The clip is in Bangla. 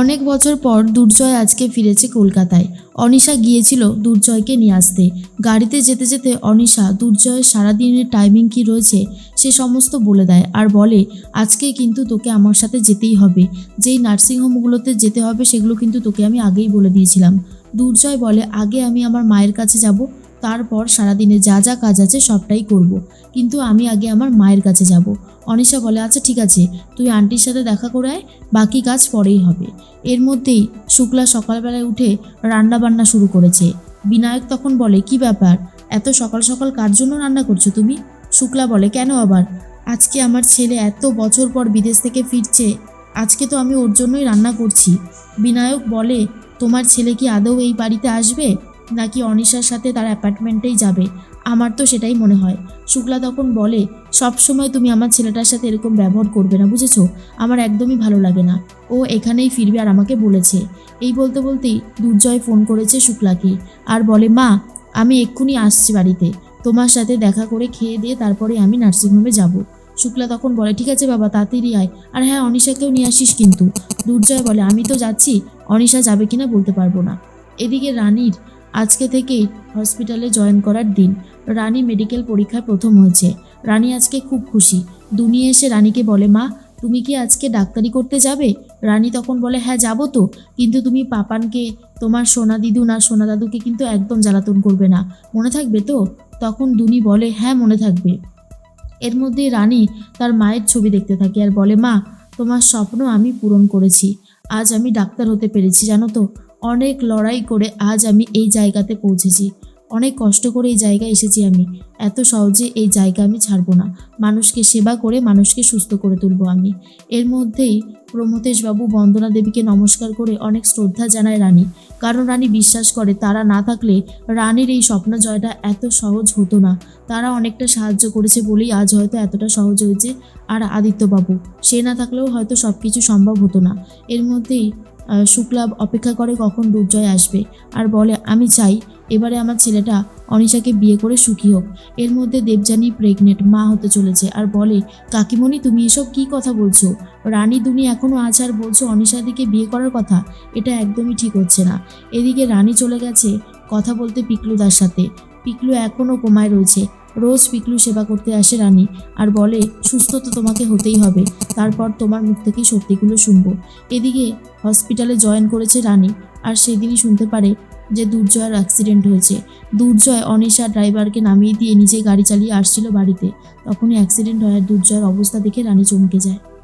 অনেক বছর পর দুর্জয় আজকে ফিরেছে কলকাতায়। অনিশা গিয়েছিল দুর্জয়কে নিয়ে আসতে। গাড়িতে যেতে যেতে অনিশা দুর্জয়ের সারাদিনের টাইমিং কি রয়েছে সে সমস্ত বলে দেয় আর বলে, আজকে কিন্তু তোকে আমার সাথে যেতেই হবে। যেই নার্সিংহোমগুলোতে যেতে হবে সেগুলো কিন্তু তোকে আমি আগেই বলে দিয়েছিলাম। দুর্জয় বলে, আগে আমি আমার মায়ের কাছে যাব তারপর সারাদিনে যা যা কাজ আছে সবটাই করব। কিন্তু আমি আগে আমার মায়ের কাছে যাব। অনিশা বলে আচ্ছা ঠিক আছে, তুই আন্টির সাথে দেখা করে আয়, বাকি কাজ পরেই হবে। এর মধ্যেই শুক্লা সকালবেলায় উঠে রান্না বান্না শুরু করেছে। বিনায়ক তখন বলে, কি ব্যাপার? এত সকাল সকাল কার জন্য রান্না করছ তুমি? শুক্লা বলে, কেন আবার? আজকে আমার ছেলে এত বছর পর বিদেশ থেকে ফিরছে, আজকে তো আমি ওর জন্যই রান্না করছি। বিনায়ক বলে, তোমার ছেলে কি আদৌ এই বাড়িতে আসবে? নাকি অনিশার সাথে তার অ্যাপার্টমেন্টেই যাবে? আমার তো সেটাই মনে হয়। শুক্লা তখন বলে, সব সময় তুমি আমার ছেলেটার সাথে এরকম ব্যবহার করবে না, বুঝেছ? আমার একদমই ভালো লাগে না। ও এখানেই ফিরবে আর আমাকে বলেছে। এই বলতে বলতেই দুর্জয় ফোন করেছে শুক্লাকে আর বলে, মা, আমি এক্ষুনি আসছি বাড়িতে। তোমার সাথে দেখা করে খেয়ে দিয়ে তারপরে আমি নার্সিংহোমে যাব। শুক্লা তখন বলে, ঠিক আছে বাবা, তাড়াতাড়ি আয়। আর হ্যাঁ অনিশাকেও নিয়ে আসিস কিন্তু। দুর্জয় বলে, আমি তো যাচ্ছি, অনিশা যাবে কিনা বলতে পারব না। এদিকে রানীর আজকে থেকেই হসপিটালে জয়েন করার দিন। রানী মেডিকেল পরীক্ষায় প্রথম হয়েছে। রানী আজকে খুব খুশি। দুনিয়া এসে রানীকে বলে, মা, তুমি কি আজকে ডাক্তারি করতে যাবে? রানী তখন বলে হ্যাঁ যাব তো। কিন্তু তুমি পাপানকে, তোমার সোনা দিদু না সোনা দাদুকে কিন্তু একদম জ্বালাতন করবে না। মনে থাকবে তো? তখন দুনি বলে হ্যাঁ মনে থাকবে। এর মধ্যে রানী তার মায়ের ছবি দেখতে থাকে আর বলে, মা, তোমার স্বপ্ন আমি পূরণ করেছি। আজ আমি ডাক্তার হতে পেরেছি, জানো তো? অনেক লড়াই করে আজ আমি এই জায়গাতে পৌঁছেছি। অনেক কষ্ট করে এই জায়গায় এসেছি আমি। এত সহজে এই জায়গা আমি ছাড়বো না। মানুষকে সেবা করে মানুষকে সুস্থ করে তুলবো আমি। এর মধ্যেই প্রমথেশবাবু বন্দনা দেবীকে নমস্কার করে অনেক শ্রদ্ধা জানায় রানী। কারণ রানী বিশ্বাস করে, তারা না থাকলে রানীর এই স্বপ্ন জয়টা এত সহজ হতো না। তারা অনেকটা সাহায্য করেছে বলেই আজ হয়তো এতটা সহজ হয়েছে। আর আদিত্যবাবু, সে না থাকলেও হয়তো সব কিছু সম্ভব হতো না। এর মধ্যেই শুক্লা অপেক্ষা করে কখন দুর্জয় আসবে। আর বলে, আমি চাই, এবারে আমার ছেলেটা অনিশাকে বিয়ে করে সুখী হোক। এর মধ্যে দেবযানী প্রেগনেন্ট মা হতে চলেছে। আর বলে, কাকিমণি, তুমি এসব কি কথা বলছো? রানী দুনি এখনও আজ আর বলছো অনিশাদিকে বিয়ে করার কথা? এটা একদমই ঠিক হচ্ছে না। এদিকে রানী চলে গেছে কথা বলতে পিকলুদার সাথে। পিকলু এখনও কোমায় রয়েছে। রোজ পিকলু সেবা করতে আসে রানী আর বলে, সুস্থ তো তোমাকে হতেই হবে। তারপর তোমার মুখ থেকেই সত্যিগুলো শুনব। এদিকে হসপিটালে জয়েন করেছে রানী আর সেদিনই শুনতে পারে যে দুর্জয়ের অ্যাক্সিডেন্ট হয়েছে। দুর্জয় অনিশা ড্রাইভারকে নামিয়ে দিয়ে নিজে গাড়ি চালিয়ে আসছিল বাড়িতে। তখনই অ্যাক্সিডেন্ট হয় আর দুর্জয়ের অবস্থা দেখে রানী চমকে যায়।